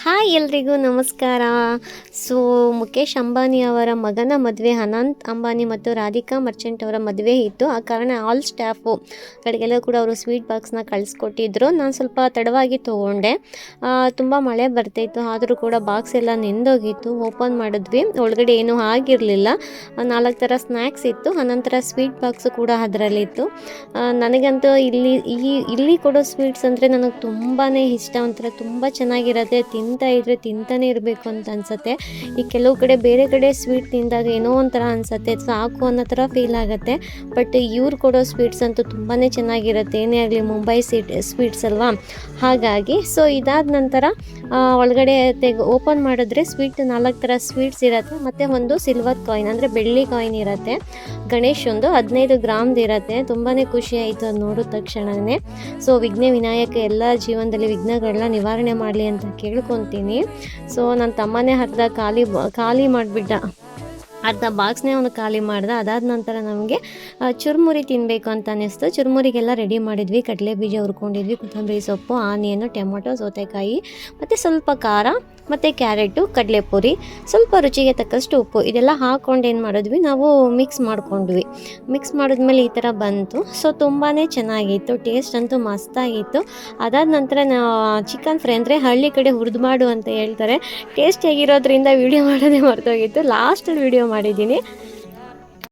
Hi ಎಲ್ರಿಗೂ ನಮಸ್ಕಾರ. So Mukesh Ambani ಅವರ ಮಗನ ಮದುವೆ, ಅನಂತ್ ಅಂಬಾನಿ ಮತ್ತು ರಾಧಿಕಾ ಮರ್ಚೆಂಟ್ ಅವರ ಮದುವೆ ಇತ್ತು. ಆ ಕಾರಣ ಆಲ್ ಸ್ಟಾಫು ಗಳಿಗೆಲ್ಲ ಕೂಡ ಅವರು ಸ್ವೀಟ್ ಬಾಕ್ಸ್ನ ಕಳಿಸ್ಕೊಟ್ಟಿದ್ರು. ನಾನು ಸ್ವಲ್ಪ ತಡವಾಗಿ ತೊಗೊಂಡೆ. ತುಂಬ ಮಳೆ ಬರ್ತಾಯಿತ್ತು. ಆದರೂ ಕೂಡ ಬಾಕ್ಸ್ ಎಲ್ಲ ನೆಂದೋಗಿತ್ತು. ಓಪನ್ ಮಾಡಿದ್ವಿ. ಒಳಗಡೆ ಏನೂ ಆಗಿರಲಿಲ್ಲ. ನಾಲ್ಕು ಥರ ಸ್ನ್ಯಾಕ್ಸ್ ಇತ್ತು. ಅನಂತರ ಸ್ವೀಟ್ ಬಾಕ್ಸು ಕೂಡ ಅದರಲ್ಲಿತ್ತು. ನನಗಂತೂ ಇಲ್ಲಿ ಈ, ಇಲ್ಲಿ ಕೊಡೋ ಸ್ವೀಟ್ಸ್ ಅಂದರೆ ನನಗೆ ತುಂಬಾ ಇಷ್ಟ. ಒಂಥರ ತುಂಬ ಚೆನ್ನಾಗಿರುತ್ತೆ. ತಿಂತಾ ಇದ್ರೆ ತಿಂತಾನೆ ಇರಬೇಕು ಅಂತ ಅನ್ಸುತ್ತೆ. ಈ ಕೆಲವು ಕಡೆ ಬೇರೆ ಕಡೆ ಸ್ವೀಟ್ ತಿಂದಾಗ ಏನೋ ಒಂಥರ ಅನ್ಸುತ್ತೆ. ಸಾಕು ಅನ್ನೋ ಥರ ಫೀಲ್ ಆಗುತ್ತೆ. ಬಟ್ ಇವ್ರು ಕೊಡೋ ಸ್ವೀಟ್ಸ್ ಅಂತೂ ತುಂಬಾ ಚೆನ್ನಾಗಿರುತ್ತೆ. ಏನೇ ಆಗಲಿ ಮುಂಬೈ ಸೀಟ್ ಸ್ವೀಟ್ಸ್ ಅಲ್ವಾ? ಹಾಗಾಗಿ ಸೊ ಇದಾದ ನಂತರ ಒಳಗಡೆ ತೆಗೆ ಓಪನ್ ಮಾಡಿದ್ರೆ ಸ್ವೀಟ್ ನಾಲ್ಕು ಥರ ಸ್ವೀಟ್ಸ್ ಇರುತ್ತೆ. ಮತ್ತು ಒಂದು ಸಿಲ್ವರ್ ಕಾಯಿನ್ ಅಂದರೆ ಬೆಳ್ಳಿ ಕಾಯಿನ್ ಇರುತ್ತೆ. ಗಣೇಶ್ ಒಂದು ಹದಿನೈದು ಗ್ರಾಮ್ದು ಇರುತ್ತೆ. ತುಂಬಾ ಖುಷಿ ಆಯಿತು ಅದು ನೋಡಿದ ತಕ್ಷಣವೇ ಸೊ ವಿಘ್ನ ವಿನಾಯಕ ಎಲ್ಲ ಜೀವನದಲ್ಲಿ ವಿಘ್ನಗಳನ್ನ ನಿವಾರಣೆ ಮಾಡಲಿ ಅಂತ ಕೇಳ್ಕೊತೀನಿ ಸೊ ನನ್ನ ತಮ್ಮನೇ ಅರ್ಧ ಖಾಲಿ ಖಾಲಿ ಮಾಡಿಬಿಟ್ಟ. ಅರ್ಧ ಬಾಕ್ಸ್ನೇ ಅವನು ಖಾಲಿ ಮಾಡ್ದೆ. ಅದಾದ ನಂತರ ನಮಗೆ ಚುರುಮುರಿ ತಿನ್ನಬೇಕು ಅಂತ ಅನ್ನಿಸ್ತು. ಚುರುಮುರಿಗೆಲ್ಲ ರೆಡಿ ಮಾಡಿದ್ವಿ. ಕಡಲೆ ಬೀಜ ಹುರ್ಕೊಂಡಿದ್ವಿ, ಕೊತ್ತಂಬರಿ ಸೊಪ್ಪು, ಆನಿಯನ್ನು, ಟೊಮೊಟೊ, ಸೌತೆಕಾಯಿ, ಮತ್ತು ಸ್ವಲ್ಪ ಖಾರ. ಮತ್ತು ಕ್ಯಾರೆಟು, ಕಡಲೆಪುರಿ, ಸ್ವಲ್ಪ ರುಚಿಗೆ ತಕ್ಕಷ್ಟು ಉಪ್ಪು, ಇದೆಲ್ಲ ಹಾಕ್ಕೊಂಡು ಏನು ಮಾಡಿದ್ವಿ, ನಾವು ಮಿಕ್ಸ್ ಮಾಡ್ಕೊಂಡ್ವಿ. ಮಿಕ್ಸ್ ಮಾಡಿದ್ಮೇಲೆ ಈ ಥರ ಬಂತು. ಸೊ ತುಂಬಾ ಚೆನ್ನಾಗಿತ್ತು ಟೇಸ್ಟ್ ಅಂತೂ ಮಸ್ತಾಗಿತ್ತು. ಅದಾದ ನಂತರ ಚಿಕನ್ ಫ್ರೈ ಅಂದರೆ ಹಳ್ಳಿ ಕಡೆ ಹುರಿದು ಮಾಡು ಅಂತ ಹೇಳ್ತಾರೆ. ಟೇಸ್ಟ್ ಹೇಗಿರೋದ್ರಿಂದ ವೀಡಿಯೋ ಮಾಡೋದೇ ಮರೆತೋಗಿತ್ತು. ಲಾಸ್ಟಲ್ಲಿ ವೀಡಿಯೋ ಮಾಡಿದ್ದೀನಿ.